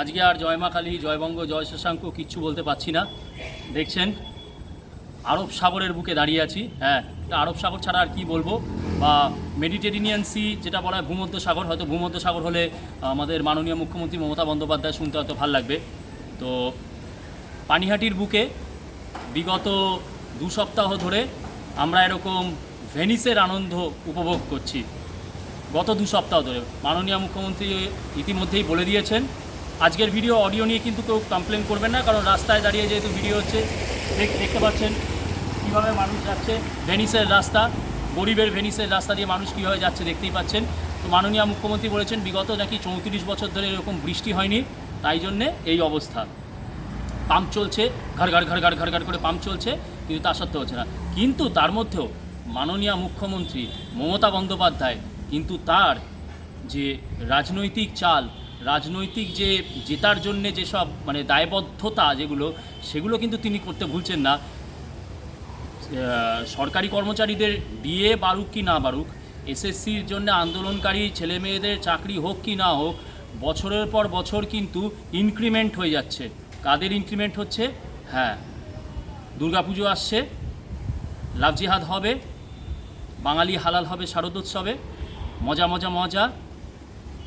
আজকে আর জয় মা কালী জয়বঙ্গ জয় শশাঙ্ক কিচ্ছু বলতে পারছি না। দেখছেন? আরব সাগরের বুকে দাঁড়িয়ে আছি। হ্যাঁ এটা আরব সাগর ছাড়া আর কি বলব? বা মেডিটেরিনিয়ান সি যেটা বলা হয় ভূমধ্য সাগর, হয়তো ভূমধ্য সাগর হলে আমাদের মাননীয় মুখ্যমন্ত্রী মমতা বন্দ্যোপাধ্যায় শুনতে হয়তো ভালো লাগবে। তো, পানিহাটির বুকে বিগত দু সপ্তাহ ধরে আমরা এরকম ভেনিসের আনন্দ উপভোগ করছি। গত দু সপ্তাহ ধরে। মাননীয় মুখ্যমন্ত্রী ইতিমধ্যেই বলে দিয়েছেন আজকের ভিডিও অডিও নিয়ে কিন্তু কেউ কমপ্লেন করবেন না, কারণ রাস্তায় দাঁড়িয়ে যেহেতু ভিডিও হচ্ছে, দেখ- দেখতে পাচ্ছেন কীভাবে মানুষ যাচ্ছে। ভেনিসের রাস্তা, গরিবের ভেনিসের রাস্তা দিয়ে মানুষ কীভাবে যাচ্ছে দেখতেই পাচ্ছেন। তো মাননীয় মুখ্যমন্ত্রী বলেছেন, বিগত নাকি চৌত্রিশ বছর ধরে এরকম বৃষ্টি হয়নি, তাই জন্যে এই অবস্থা। পাম্প চলছে, ঘর ঘর ঘর ঘর ঘর ঘর করে পাম্প চলছে, কিন্তু তা সত্ত্বেও হচ্ছে না। কিন্তু তার মধ্যেও মাননীয় মুখ্যমন্ত্রী মমতা বন্দ্যোপাধ্যায় কিন্তু তার যে রাজনৈতিক চাল রাজনৈতিক যে জেতার জন্যে যেসব মানে দায়বদ্ধতা যেগুলো, সেগুলো কিন্তু তিনি করতে ভুলছেন না। সরকারি কর্মচারীদের ডিএ বাড়ুক কি না বাড়ুক এসএসসির জন্য আন্দোলনকারী ছেলে মেয়েদের চাকরি হোক কি না হোক, বছরের পর বছর কিন্তু ইনক্রিমেন্ট হয়ে যাচ্ছে। কাদের ইনক্রিমেন্ট হচ্ছে? হ্যাঁ দুর্গাপুজো আসছে, লাভ জিহাদ হবে, বাঙালি হালাল হবে শারদোৎসবে, মজা মজা মজা,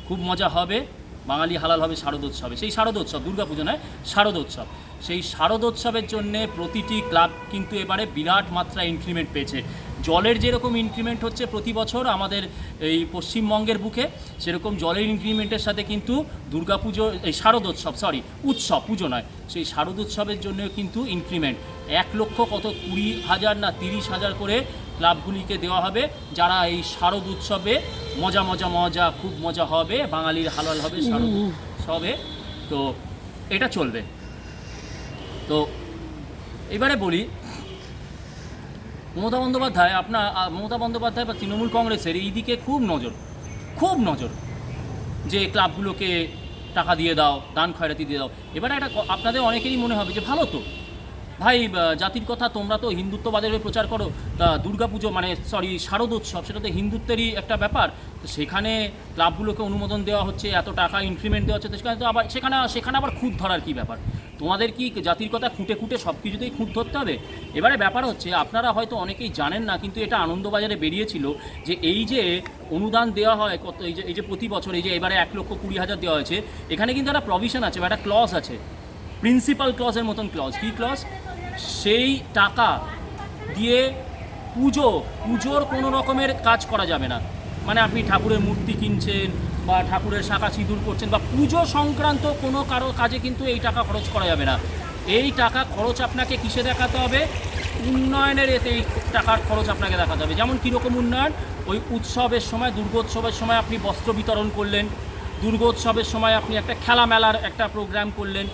খুব মজা হবে। বাঙালি হালাল হবে শারদোৎসবে সেই শারদোৎসব দুর্গাপুজো নয় শারদোৎসব সেই শারদোৎসবের জন্যে প্রতিটি ক্লাব কিন্তু এবারে বিরাট মাত্রা ইনক্রিমেন্ট পেয়েছে। জলের যেরকম ইনক্রিমেন্ট হচ্ছে প্রতি বছর আমাদের এই পশ্চিমবঙ্গের বুকে সেরকম জলের ইনক্রিমেন্টের সাথে কিন্তু দুর্গাপুজো এই শারদোৎসব সরি উৎসব পুজো নয় সেই শারদোৎসবের জন্য কিন্তু ইনক্রিমেন্ট এক লক্ষ কত কুড়ি হাজার না তিরিশ হাজার করে ক্লাবগুলিকে দেওয়া হবে যারা এই শারদ উৎসবে মজা মজা মজা খুব মজা হবে বাঙালির হালাল হবে শারদ উৎসবে। তো এটা চলবে। তো এবারে বলি মমতা বন্দ্যোপাধ্যায়, আপনার মমতা বন্দ্যোপাধ্যায় বা তৃণমূল কংগ্রেসের এই দিকে খুব নজর খুব নজর যে ক্লাবগুলোকে টাকা দিয়ে দাও, দান খয়রাতি দিয়ে দাও। এবারে একটা আপনাদের অনেকেরই মনে হবে যে ভালো তো। ভাই জাতির কথা তোমরা তো হিন্দুত্ববাদের হয়ে প্রচার করো, তা দুর্গাপুজো মানে সরি শারদোৎসব, সেটা তো হিন্দুত্বেরই একটা ব্যাপার। তো সেখানে ক্লাবগুলোকে অনুমোদন দেওয়া হচ্ছে, এত টাকা ইনক্রিমেন্ট দেওয়া হচ্ছে সেখানে তো আবার, সেখানে সেখানে আবার খুঁত ধরার কী ব্যাপার? তোমাদের কি জাতির কথা খুঁটে খুঁটে সব কিছুতেই খুঁট ধরতে হবে? এবারে ব্যাপার হচ্ছে, আপনারা হয়তো অনেকেই জানেন না, কিন্তু এটা আনন্দবাজারে বেরিয়েছিল যে এই যে অনুদান দেওয়া হয়, কত এই যে এই যে প্রতি বছর এই যে এবারে এক লক্ষ কুড়ি হাজার দেওয়া হয়েছে, এখানে কিন্তু একটা প্রভিশন আছে বা একটা ক্লজ আছে। প্রিন্সিপাল ক্লজের মতন ক্লজ কী ক্লজ সেই টাকা দিয়ে পুজো, পুজোর কোনো রকমের কাজ করা যাবে না। মানে আপনি ঠাকুরের মূর্তি কিনছেন বা ঠাকুরের শাখা সিঁদুর করছেন বা পুজো সংক্রান্ত কোনো কারও কাজে কিন্তু এই টাকা খরচ করা যাবে না। এই টাকা খরচ আপনাকে কিসে দেখাতে হবে? উন্নয়নের এতে এই টাকার খরচ আপনাকে দেখাতে হবে। যেমন কীরকম উন্নয়ন? ওই উৎসবের সময়, দুর্গোৎসবের সময় আপনি বস্ত্র বিতরণ করলেন, দুর্গোৎসবের সময় আপনি একটা খেলা মেলার একটা প্রোগ্রাম করলেন।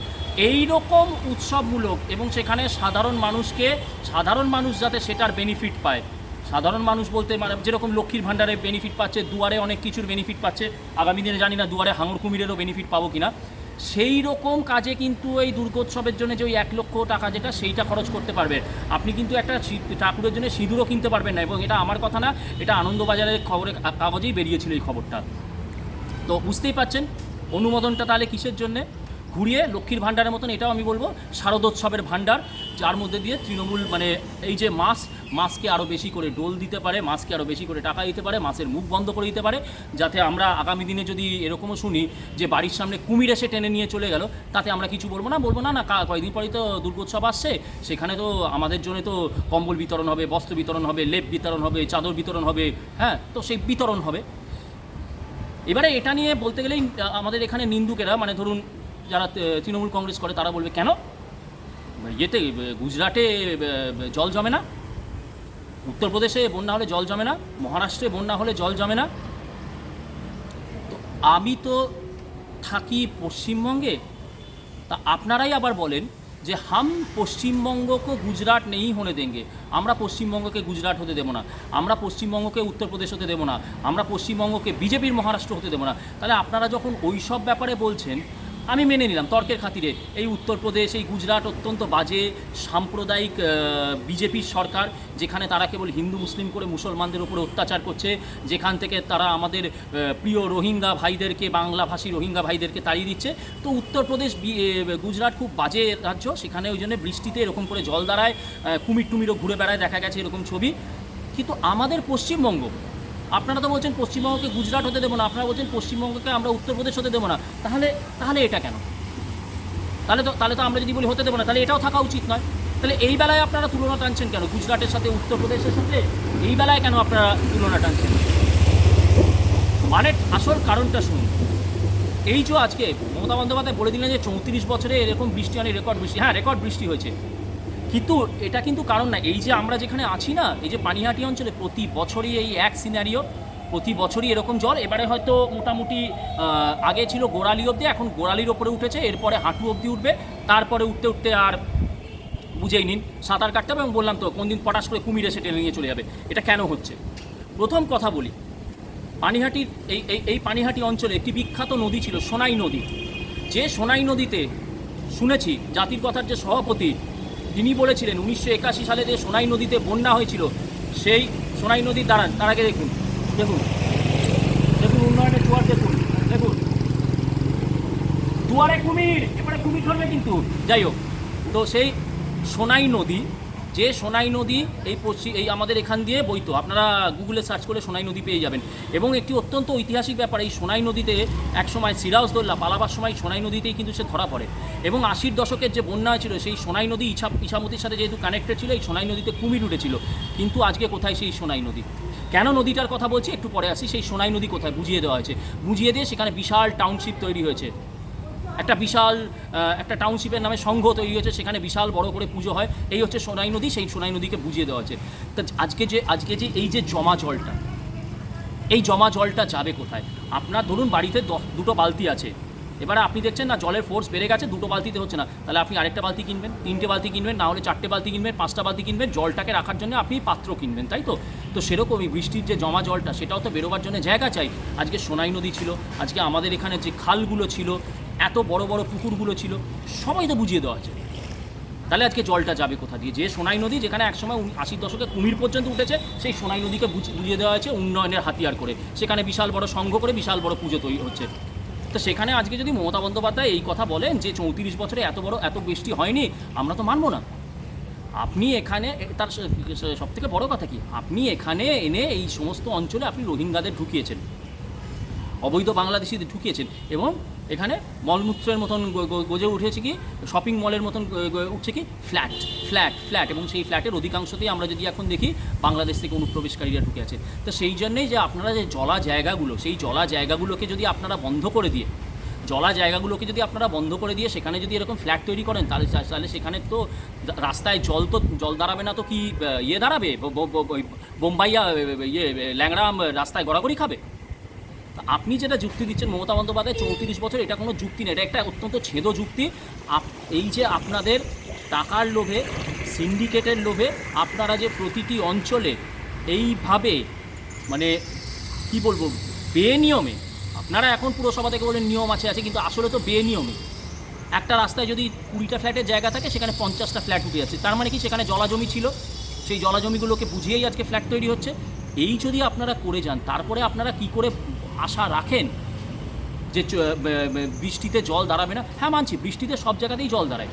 এই রকম উৎসবমূলক এবং সেখানে সাধারণ মানুষকে, সাধারণ মানুষ যাতে সেটার বেনিফিট পায়। সাধারণ মানুষ বলতে মানে যেরকম লক্ষ্মীর ভাণ্ডারে বেনিফিট পাচ্ছে, দুয়ারে অনেক কিছুর বেনিফিট পাচ্ছে, আগামী দিনে জানি না দুয়ারে হাঙর কুমিরেরও বেনিফিট পাবো কিনা। সেই রকম কাজে কিন্তু এই দুর্গোৎসবের জন্য যে ওই এক লক্ষ টাকা যেটা, সেইটা খরচ করতে পারবেন আপনি কিন্তু একটা ঠাকুরের জন্য সিঁদুরও কিনতে পারবেন না এবং এটা আমার কথা না, এটা আনন্দবাজারের খবরে কাগজেই বেরিয়েছিল এই খবরটা। তো বুঝতেই পাচ্ছেন অনুমোদনটা তাহলে কিসের জন্যে? ঘুরিয়ে লক্ষ্মীর ভাণ্ডারের মতন এটাও আমি বলব, শারদোৎসবের ভাণ্ডার, যার মধ্যে দিয়ে তৃণমূল মানে এই যে মাস মাসকে আরও বেশি করে ডোল দিতে পারে, মাছকে আরও বেশি করে টাকা দিতে পারে, মাছের মুখ বন্ধ করে দিতে পারে, যাতে আমরা আগামী দিনে যদি এরকমও শুনি যে বাড়ির সামনে কুমির এসে টেনে নিয়ে চলে গেল, তাতে আমরা কিছু বলব না বলব না না কয়েকদিন পরেই তো দুর্গোৎসব আসছে, সেখানে তো আমাদের জন্য তো কম্বল বিতরণ হবে, বস্ত্র বিতরণ হবে, লেপ বিতরণ হবে, চাদর বিতরণ হবে হ্যাঁ তো সেই বিতরণ হবে। এবারে এটা নিয়ে বলতে গেলেই আমাদের এখানে নিন্দুকেরা মানে ধরুন যারা তৃণমূল কংগ্রেস করে, তারা বলবে, কেন? ইয়েতে গুজরাটে জল জমে না? উত্তরপ্রদেশে বন্যা হলে জল জমে না, মহারাষ্ট্রে বন্যা হলে জল জমে না। তো আমি তো থাকি পশ্চিমবঙ্গে। তা আপনারাই আবার বলেন যে হাম পশ্চিমবঙ্গকে গুজরাট নেই হনে দেঙ্গে। আমরা পশ্চিমবঙ্গকে গুজরাট হতে দেবো না। আমরা পশ্চিমবঙ্গকে উত্তরপ্রদেশ হতে দেবো না। আমরা পশ্চিমবঙ্গকে বিজেপির মহারাষ্ট্র হতে দেবো না। তাহলে আপনারা যখন ওই সব ব্যাপারে বলছেন আমি মেনে নিলাম, তর্কের খাতিরে। এই উত্তরপ্রদেশ, এই গুজরাট অত্যন্ত বাজে, সাম্প্রদায়িক বিজেপির সরকার, যেখানে তারা কেবল হিন্দু, মুসলিম করে মুসলমানদের উপরে অত্যাচার করছে, যেখান থেকে তারা আমাদের প্রিয় রোহিঙ্গা ভাইদেরকে, বাংলাভাষী রোহিঙ্গা ভাইদেরকে তাড়িয়ে দিচ্ছে। তো উত্তরপ্রদেশ গুজরাট খুব বাজে রাজ্য, সেখানে ওই জন্য বৃষ্টিতে এরকম করে জল দাঁড়ায় কুমির টুমিরও ঘুরে বেড়ায়, দেখা গেছে এরকম ছবি। কিন্তু আমাদের পশ্চিমবঙ্গ আপনারা তো বলছেন পশ্চিমবঙ্গকে গুজরাট হতে দেবো না, আপনারা বলছেন পশ্চিমবঙ্গকে আমরা উত্তরপ্রদেশ হতে দেবো না, তাহলে তাহলে এটা কেন? তাহলে তো তাহলে তো আমরা যদি বলি হতে দেবো না, তাহলে এটাও থাকা উচিত নয়। তাহলে এই বেলায় আপনারা তুলনা টানছেন কেন? গুজরাটের সাথে, উত্তরপ্রদেশের সাথে? এই বেলায় কেন আপনারা তুলনা টানছেন? মানে আসল কারণটা শুনুন। এই যে আজকে মমতা বন্দ্যোপাধ্যায় বলে দিলেন যে চৌত্রিশ বছরে এরকম বৃষ্টি অনেক রেকর্ড বৃষ্টি হ্যাঁ রেকর্ড বৃষ্টি হয়েছে। কিন্তু এটা কিন্তু কারণ না, এই যে আমরা যেখানে আছি না, এই যে পানিহাটি অঞ্চলে প্রতি বছরই এই এক সিনারিও প্রতি বছরই এরকম জল এবারে হয়তো মোটামুটি আগে ছিল গোড়ালি অবধি, এখন গোড়ালির ওপরে উঠেছে, এরপরে হাঁটু অবধি উঠবে, তারপরে উঠতে উঠতে আর বুঝেই নিন, সাঁতার কাটতে হবে এবং বললাম তো কোন দিন পটাশ করে কুমির এসে টেনে নিয়ে চলে যাবে, এটা কেন হচ্ছে? প্রথম কথা বলি, পানিহাটির এই এই এই পানিহাটি অঞ্চলে একটি বিখ্যাত নদী ছিল সোনাই নদী, যে সোনাই নদীতে শুনেছি জাতির কথার যে সভাপতি তিনি বলেছিলেন, উনিশশো একাশি সালে যে সোনাই নদীতে বন্যা হয়েছিল, সেই সোনাই নদীর দাঁড়ান। তার আগে দেখুন দেখুন দেখুন উন্নয়নের জোয়ার, দেখুন দেখুন। দুয়ারে কুমির, এবারে কুমির ধরবে কিন্তু। যাই হোক, তো সেই সোনাই নদী যে সোনাই নদী এই পশ্চিম এই আমাদের এখান দিয়ে বইতো, আপনারা গুগলে সার্চ করে সোনাই নদী পেয়ে যাবেন। এবং একটি অত্যন্ত ঐতিহাসিক ব্যাপার, এই সোনাই নদীতে একসময় সিরাজদৌল্লা পালাবার সময় সোনাই নদীতেই কিন্তু সে ধরা পড়ে। এবং আশির দশকের যে বন্যা হয়েছিল সেই সোনাই নদী ইছা ইছামতির সাথে যেহেতু কানেক্টেড ছিল, এই সোনাই নদীতে কুমির উঠেছিল। কিন্তু আজকে কোথায় সেই সোনাই নদী? কেন নদীটার কথা বলছি? একটু পরে আসি, সেই সোনাই নদী কোথায়? বুঝিয়ে দেওয়া হয়েছে। বুঝিয়ে দিয়ে সেখানে বিশাল টাউনশিপ তৈরি হয়েছে। একটা বিশাল একটা টাউনশিপের নামে সংঘ তৈরি হয়েছে, সেখানে বিশাল বড় করে পুজো হয়। এই হচ্ছে সোনাই নদী, সেই সোনাই নদীকে বুঝিয়ে দেওয়া হচ্ছে। তা আজকে যে আজকে যে এই যে জমা জলটা, এই জমা জলটা যাবে কোথায়? আপনার ধরুন বাড়িতে দুটো বালতি আছে। এবারে আপনি দেখছেন না, জলের ফোর্স বেড়ে গেছে, দুটো বালতিতে হচ্ছে না। তাহলে আপনি আরেকটা বালতি কিনবেন, তিনটে বালতি কিনবেন, না হলে চারটে বালতি কিনবেন, পাঁচটা বালতি কিনবেন, জলটাকে রাখার জন্য আপনি পাত্র কিনবেন, তাই তো? তো সেরকমই বৃষ্টির যে জমা জলটা, সেটাও তো বেরোবার জন্য জায়গা চাই। আজকে সোনাই নদী ছিল, আজকে আমাদের এখানে যে খালগুলো ছিল এত বড় বড় পুকুরগুলো ছিল, সবাই তো বুঝিয়ে দেওয়া আছে। তাহলে আজকে জলটা যাবে কোথা দিয়ে? যে সোনাই নদী, যেখানে একসময় আশির দশকে কুমির পর্যন্ত উঠেছে, সেই সোনাই নদীকে বুঝ- বুঝিয়ে দেওয়া হয়েছে উন্নয়নের হাতিয়ার করে। সেখানে বিশাল বড় সংঘ করে বিশাল বড় পুজো তৈরি হচ্ছে। তো সেখানে আজকে যদি মমতা বন্দ্যোপাধ্যায় এই কথা বলেন যে চৌত্রিশ বছরে এত বড়, এত বৃষ্টি হয়নি, আমরা তো মানবো না। আপনি এখানে তার সব থেকে বড় কথা কি? আপনি এখানে এনে এই সমস্ত অঞ্চলে আপনি রোহিঙ্গাদের ঢুকিয়েছেন। অবৈধ বাংলাদেশিদের ঢুকিয়েছেন এবং এখানে মলমূত্রের মতন গজে উঠেছে কি? শপিং মলের মতন উঠছে কি? ফ্ল্যাট ফ্ল্যাট ফ্ল্যাট এবং সেই ফ্ল্যাটের অধিকাংশতেই আমরা যদি এখন দেখি, বাংলাদেশ থেকে অনুপ্রবেশকারীরা ঢুকে আছে। তো সেই জন্যেই যে আপনারা যে জলা জায়গাগুলো, সেই জলা জায়গাগুলোকে যদি আপনারা বন্ধ করে দিয়ে, জলা জায়গাগুলোকে যদি আপনারা বন্ধ করে দিয়ে সেখানে যদি এরকম ফ্ল্যাট তৈরি করেন, তাহলে তাহলে সেখানে তো রাস্তায় জল তো, জল দাঁড়াবে না তো কি ইয়ে দাঁড়াবে? বোম্বাইয়া ইয়ে ল্যাংড়া, রাস্তায় গড়াগড়ি খাবে? আপনি যেটা যুক্তি দিচ্ছেন মমতা বন্দ্যোপাধ্যায়, চৌত্রিশ বছর এটা কোনো যুক্তি না, এটা একটা অত্যন্ত ছেদ যুক্তি। এই যে আপনাদের টাকার লোভে সিন্ডিকেটের লোভে আপনারা যে প্রতিটি অঞ্চলে এইভাবে মানে কি বলব, বেনিয়মে, আপনারা এখন পুরসভা থেকে বলেন নিয়ম আছে আছে, কিন্তু আসলে তো বেনিয়মে একটা রাস্তায় যদি কুড়িটা ফ্ল্যাটের জায়গা থাকে, সেখানে পঞ্চাশটা ফ্ল্যাট উঠে যাচ্ছে। তার মানে কি, সেখানে জলাজমি ছিল, সেই জলাজমিগুলোকে বুঝিয়েই আজকে ফ্ল্যাট তৈরি হচ্ছে। এই যদি আপনারা করে যান, তারপরে আপনারা কি করে আশা রাখেন যে বৃষ্টিতে জল দাঁড়াবে না। হ্যাঁ মানছি, বৃষ্টিতে সব জায়গাতেই জল দাঁড়ায়।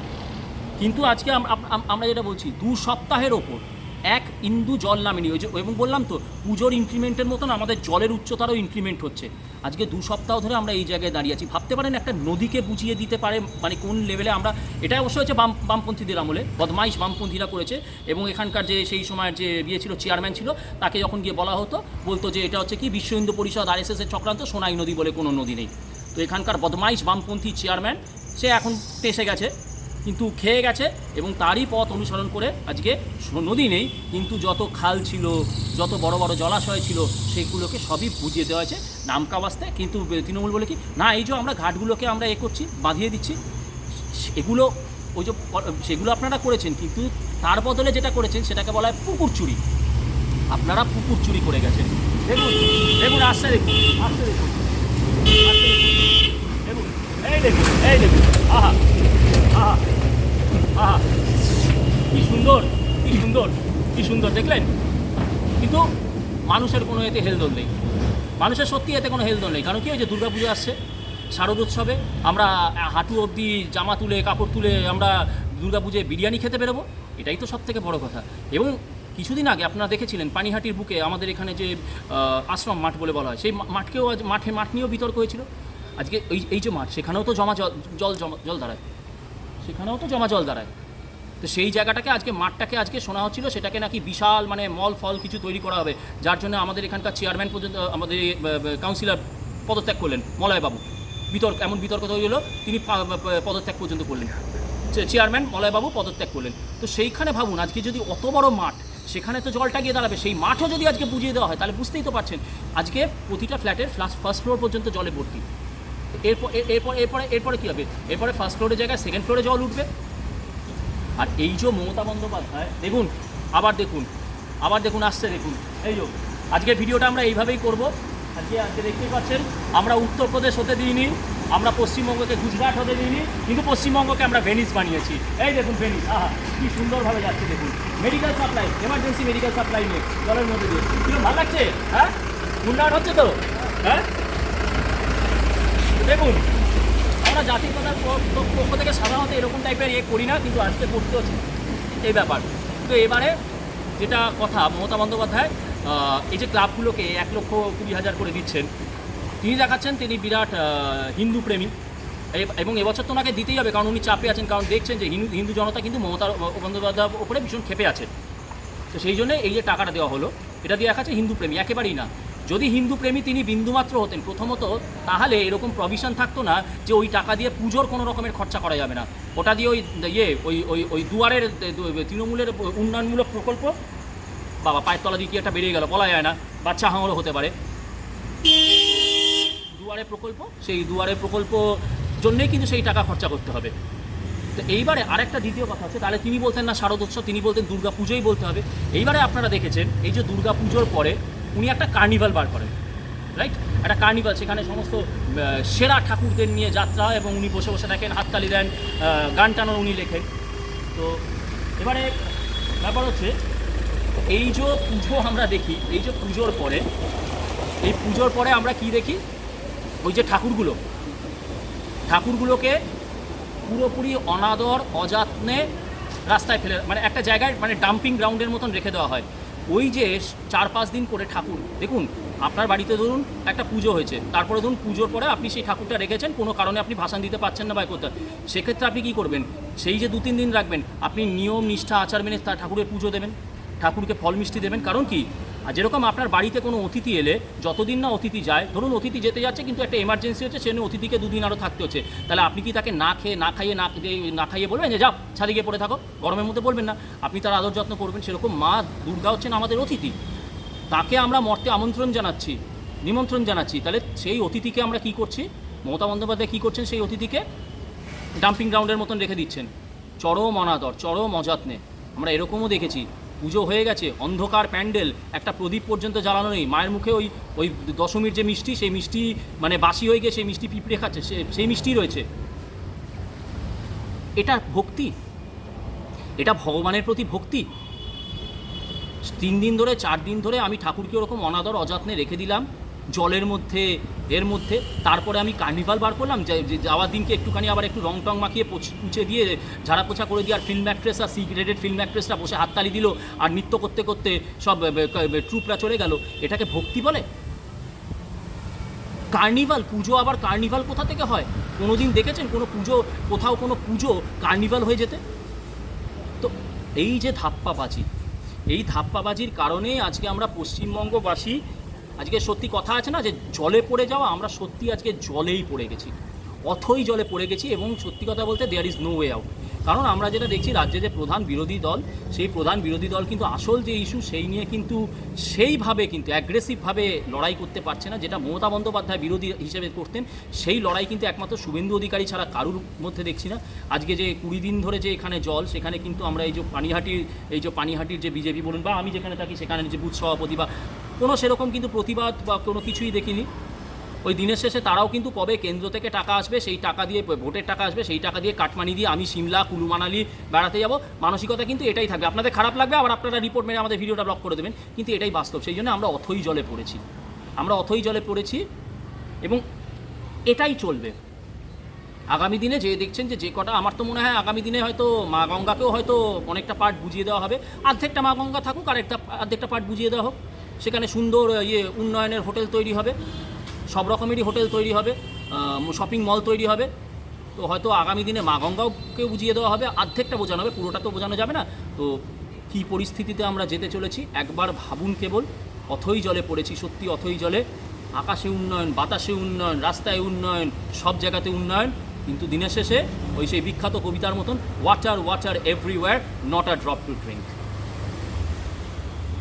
কিন্তু আজকে আম- আম- আম- আমরা যেটা বলছি, দু সপ্তাহের ওপর এক ইন্দু জল নামেনি ওই যে, এবং বললাম তো, পুজোর ইনক্রিমেন্টের মতন আমাদের জলের উচ্চতারও ইনক্রিমেন্ট হচ্ছে। আজকে দু সপ্তাহ ধরে আমরা এই জায়গায় দাঁড়িয়ে আছি। ভাবতে পারেন একটা নদীকে বুঝিয়ে দিতে পারে মানে কোন লেভেলে আমরা, এটা অবশ্য হচ্ছে বাম, বামপন্থীদের আমলে, বদমাইশ বামপন্থীরা করেছে, এবং এখানকার যে, সেই সময়ের যে বিয়ে ছিল চেয়ারম্যান ছিল, তাকে যখন গিয়ে বলা হতো, বলতো যে এটা হচ্ছে কি, বিশ্ব হিন্দু পরিষদ আর এস এর চক্রান্ত, সোনাই নদী বলে কোনো নদী নেই। তো এখানকার বদমাইশ বামপন্থী চেয়ারম্যান সে এখন পেশে গেছে। কিন্তু খেয়ে গেছে এবং তারই পথ অনুসরণ করে আজকে নদী নেই। কিন্তু যত খাল ছিল, যত বড় বড় জলাশয় ছিল, সেগুলোকে সবই বুঝিয়ে দেওয়া হয়েছে নামকা বাস্তে কিন্তু তৃণমূল বলে কি, না, এই যে আমরা ঘাটগুলোকে আমরা এ করছি, বাঁধিয়ে দিচ্ছি এগুলো ওই যে সেগুলো আপনারা করেছেন, কিন্তু তার বদলে যেটা করেছেন, সেটাকে বলা হয় পুকুর চুরি। আপনারা পুকুর চুরি করে গেছেন। দেখুন দেখুন আসছে দেখুন দেখুন। দেখুন এই দেখুন এই দেখুন আহা আহা আহা কি সুন্দর কি সুন্দর। কি সুন্দর, দেখলেন? কিন্তু মানুষের কোনো এতে হেলদোল নেই। মানুষের সত্যি এতে কোনো হেলদোল নেই। কারণ কি, ওই যে দুর্গাপুজো আসছে শারদ উৎসবে আমরা হাঁটু অবধি জামা তুলে, কাপড় তুলে আমরা দুর্গাপুজোয় বিরিয়ানি খেতে বেরোবো, এটাই তো সব থেকে বড় কথা। এবং কিছুদিন আগে আপনারা দেখেছিলেন, পানিহাটির বুকে আমাদের এখানে যে আশ্রম মাঠ বলে বলা হয়, সেই মাঠকেও আজ, মাঠে, মাঠ নিয়েও বিতর্ক হয়েছিল। আজকে এই এই যে মাঠ, সেখানেও তো জমা জল জল জল দাঁড়ায়। সেখানেও তো জমা জল দাঁড়ায়। তো সেই জায়গাটাকে আজকে মাঠটাকে আজকে শোনা হচ্ছিল, সেটাকে নাকি বিশাল মানে মল ফল কিছু তৈরি করা হবে, যার জন্য আমাদের এখানকার চেয়ারম্যান পর্যন্ত, আমাদের কাউন্সিলর পদত্যাগ করলেন, মলয়বাবু। বিতর্ক, এমন বিতর্ক তৈরি হলো, তিনি পদত্যাগ পর্যন্ত করলেন। চেয়ারম্যান মলয়বাবু পদত্যাগ করলেন। তো সেইখানে ভাবুন, আজকে যদি অত বড় মাঠ, সেখানে তো জলটা গিয়ে দাঁড়াবে, সেই মাঠও যদি আজকে বুঝিয়ে দেওয়া হয়, তাহলে বুঝতেই তো পারছেন, আজকে প্রতিটা ফ্ল্যাটের ফার্স্ট ফ্লোর পর্যন্ত জলে ভর্তি। এরপর এরপর, এরপরে এরপরে কী হবে? এরপরে ফার্স্ট ফ্লোরের জায়গায় সেকেন্ড ফ্লোরে জল উঠবে। আর এই যে মমতা বন্দ্যোপাধ্যায়, দেখুন, আবার দেখুন আবার দেখুন আসছে, দেখুন। এই যে আজকের ভিডিওটা আমরা এইভাবেই করব। আজকে আজকে দেখতেই পাচ্ছেন, আমরা উত্তরপ্রদেশ হতে দিইনি, আমরা পশ্চিমবঙ্গকে গুজরাট হতে দিইনি, কিন্তু পশ্চিমবঙ্গকে আমরা ভেনিস বানিয়েছি। এই দেখুন ভেনিস, আহা, কি সুন্দরভাবে যাচ্ছে, দেখুন। Medical supply emergency medical supply নিয়ে, জলের মধ্যে দিয়ে। কীরকম ভালো লাগছে? হ্যাঁ? গুন্ডাট হচ্ছে তো? হ্যাঁ? দেখুন আমরা প- প- পক্ষ থেকে সাধারণত এরকম টাইপের ইয়ে করি না, কিন্তু আজকে করতে হচ্ছে এই ব্যাপার। তো এবারে যেটা কথা, মমতা বন্দ্যোপাধ্যায় এই যে ক্লাবগুলোকে এক লক্ষ কুড়ি হাজার করে দিচ্ছেন, তিনি দেখাচ্ছেন তিনি বিরাট হিন্দু প্রেমী। এবং এবছর তো ওনাকে দিতেই হবে, কারণ উনি চাপে আছেন, কারণ দেখছেন যে হিন্দু হিন্দু জনতা কিন্তু মমতা বন্দ্যোপাধ্যায়ের ওপরে ভীষণ ক্ষেপে আছে। তো সেই জন্য এই যে টাকাটা দেওয়া হলো, এটা দিয়ে দেখাচ্ছে হিন্দু প্রেমী, একেবারেই না। যদি হিন্দু প্রেমী তিনি বিন্দুমাত্র হতেন প্রথমত, তাহলে এরকম প্রভিশন থাকতো না যে ওই টাকা দিয়ে পুজোর কোনো রকমের খরচা করা যাবে না। ওটা দিয়ে ওই ইয়ে ওই ওই ওই দুয়ারের, তৃণমূলের উন্নয়নমূলক প্রকল্প? বাবা, পায়ের তলা দিয়ে কি একটা বেরিয়ে গেল? বলা যায় না। বাচ্চা হাঙরও হতে পারে। দুয়ারে প্রকল্প? সেই দুয়ারে প্রকল্প জন্যেই কিন্তু সেই টাকা খরচা করতে হবে। তো এইবারে আরেকটা দ্বিতীয় কথা হচ্ছে, তাহলে তিনি বলতেন না শারদোৎসব, তিনি বলতেন দুর্গা পুজোই বলতে হবে। এইবারে আপনারা দেখেছেন, এই যে দুর্গা পুজোর পরে উনি একটা কার্নিভাল বার করেন রাইট একটা কার্নিভাল, সেখানে সমস্ত সেরা ঠাকুরদের নিয়ে যাত্রা এবং উনি বসে বসে দেখেন, হাততালি দেন গান টানো উনি লেখেন। তো, এবারে ব্যাপার হচ্ছে, এই যে পুজো আমরা দেখি, এই যে পুজোর পরে, এই পুজোর পরে আমরা কি দেখি? ওই যে ঠাকুরগুলো। ঠাকুরগুলোকে পুরোপুরি অনাদর, অযত্নে রাস্তায় ফেলে মানে একটা জায়গায় মানে ডাম্পিং গ্রাউন্ডের মতন রেখে দেওয়া হয়। ওই যে চার পাঁচ দিন করে ঠাকুর, দেখুন, আপনার বাড়িতে ধরুন একটা পুজো হয়েছে, তারপরে ধরুন পুজোর পরে আপনি সেই ঠাকুরটা রেখেছেন, কোনো কারণে আপনি ভাষণ দিতে পারছেন না বা করতে। সেক্ষেত্রে আপনি কী করবেন? সেই যে দু তিন দিন রাখবেন, আপনি নিয়ম, নিষ্ঠা, আচার মেনে তার ঠাকুরের পুজো দেবেন, ঠাকুরকে ফল মিষ্টি দেবেন, কারণ কি? আর যেরকম আপনার বাড়িতে কোনো অতিথি এলে, যতদিন না অতিথি যায়, ধরুন অতিথি যেতে যাচ্ছে কিন্তু একটা এমার্জেন্সি হচ্ছে সেজন্য অতিথিকে দুদিন আরও থাকতে হচ্ছে। তাহলে আপনি কি তাকে না খেয়ে, না খাইয়ে, না না খাইয়ে বলবেন যে যাও, ছাদে গিয়ে পড়ে থাকো? গরমের মধ্যে বলবেন না। আপনি তার আদর যত্ন করবেন, সেরকম মা দুর্গা হচ্ছেন আমাদের অতিথি। তাকে আমরা মর্তে আমন্ত্রণ জানাচ্ছি, নিমন্ত্রণ জানাচ্ছি। তাহলে সেই অতিথিকে আমরা কি করছি? মমতা বন্দ্যোপাধ্যায় কী করছেন? সেই অতিথিকে ডাম্পিং গ্রাউন্ডের মতন রেখে দিচ্ছেন। চরম অনাদর, চরম অযত্নে। আমরা এরকমও দেখেছি। পুজো হয়ে গেছে, অন্ধকার প্যান্ডেল, একটা প্রদীপ পর্যন্ত জ্বালানো নেই। মায়ের মুখে ওই ওই দশমীর যে মিষ্টি, সেই মিষ্টি মানে বাসি হয়ে গিয়ে সেই মিষ্টি পিঁপড়ে খাচ্ছে সেই মিষ্টি রয়েছে। এটা ভক্তি? এটা ভগবানের প্রতি ভক্তি? তিন দিন ধরে, চার দিন ধরে আমি ঠাকুরকে ওরকম অনাদর, অযত্নে রেখে দিলাম। জলের মধ্যে এর মধ্যে, তারপরে আমি কার্নিভাল বার করলাম যাওয়ার দিনকে একটুখানি আবার একটু রং টং মাখিয়ে পোছ- দিয়ে, ঝাড়া পোছা করে দিয়ে আর ফিল্ম অ্যাক্ট্রেস আর সিক্রেটেড ফিল্ম অ্যাক্ট্রেসরা বসে হাততালি দিল আর নৃত্য করতে করতে সব ট্রুপরা চলে গেল। এটাকে ভক্তি বলে? কার্নিভাল পুজো আবার কার্নিভাল কোথা থেকে হয়? কোনো দিন দেখেছেন কোনো পুজো, কোথাও কোনো পুজো কার্নিভাল হয়ে যেতে? তো এই যে ধাপ্পাবাজি, এই ধাপ্পাবাজির কারণে আজকে আমরা পশ্চিমবঙ্গবাসী আজকে সত্যি কথা আছে না যে জলে পড়ে যাওয়া, আমরা সত্যি আজকে জলেই পড়ে গেছি। অথই জলে পড়ে গেছি এবং সত্যি কথা বলতে there is no way out কারণ আমরা যেটা দেখছি রাজ্যে যে প্রধান বিরোধী দল, সেই প্রধান বিরোধী দল কিন্তু আসল যে ইস্যু সেই নিয়ে কিন্তু সেইভাবে কিন্তু অ্যাগ্রেসিভভাবে লড়াই করতে পারছে না, যেটা মমতা বন্দ্যোপাধ্যায় বিরোধী হিসেবে করতেন, সেই লড়াই কিন্তু একমাত্র শুভেন্দু অধিকারী ছাড়া কারুর মধ্যে দেখছি না। আজকে যে কুড়ি দিন ধরে যে এখানে জল, সেখানে কিন্তু আমরা এই যে পানিহাটির, এই যে পানিহাটির যে বিজেপি বলুন বা আমি যেখানে থাকি, সেখানে যে বুথ সভাপতি বা কোনো সেরকম কিন্তু প্রতিবাদ বা কোনো কিছুই দেখিনি। ওই দিনের শেষে তারাও কিন্তু কবে কেন্দ্র থেকে টাকা আসবে, সেই টাকা দিয়ে ভোটের টাকা আসবে, সেই টাকা দিয়ে কাটমানি দিয়ে আমি সিমলা কুলু মানালি বেড়াতে যাব। মানসিকতা কিন্তু এটাই থাকবে। আপনাদের খারাপ লাগবে, আবার আপনারা রিপোর্ট মেরে আমাদের ভিডিওটা ব্লক করে দেবেন। কিন্তু এটাই বাস্তব। সেই জন্য আমরা অথই জলে পড়েছি। আমরা অথই জলে পড়েছি এবং এটাই চলবে। আগামী দিনে যে দেখছেন যে যে কটা, আমার তো মনে হয় আগামী দিনে হয়তো মা গঙ্গাকেও হয়তো অনেকটা পার্ট বুঝিয়ে দেওয়া হবে। অর্ধেকটা মা গঙ্গা থাকুক আর একটা অর্ধেকটা পার্ট বুঝিয়ে দেওয়া হোক। সেখানে সুন্দর ইয়ে উন্নয়নের হোটেল তৈরি হবে। সব রকমেরই হোটেল তৈরি হবে শপিং মল তৈরি হবে। তো হয়তো আগামী দিনে মা গঙ্গাকে বুঝিয়ে দেওয়া হবে অর্ধেকটা বোঝানো হবে, পুরোটা তো বোঝানো যাবে না। তো কী পরিস্থিতিতে আমরা যেতে চলেছি, একবার ভাবুন কেবল, অথই জলে পড়েছি, সত্যি অথই জলে। আকাশে উন্নয়ন, বাতাসে উন্নয়ন, রাস্তায় উন্নয়ন, সব জায়গাতে উন্নয়ন। কিন্তু দিনের শেষে ওই সেই বিখ্যাত কবিতার মতন water water everywhere not a drop to drink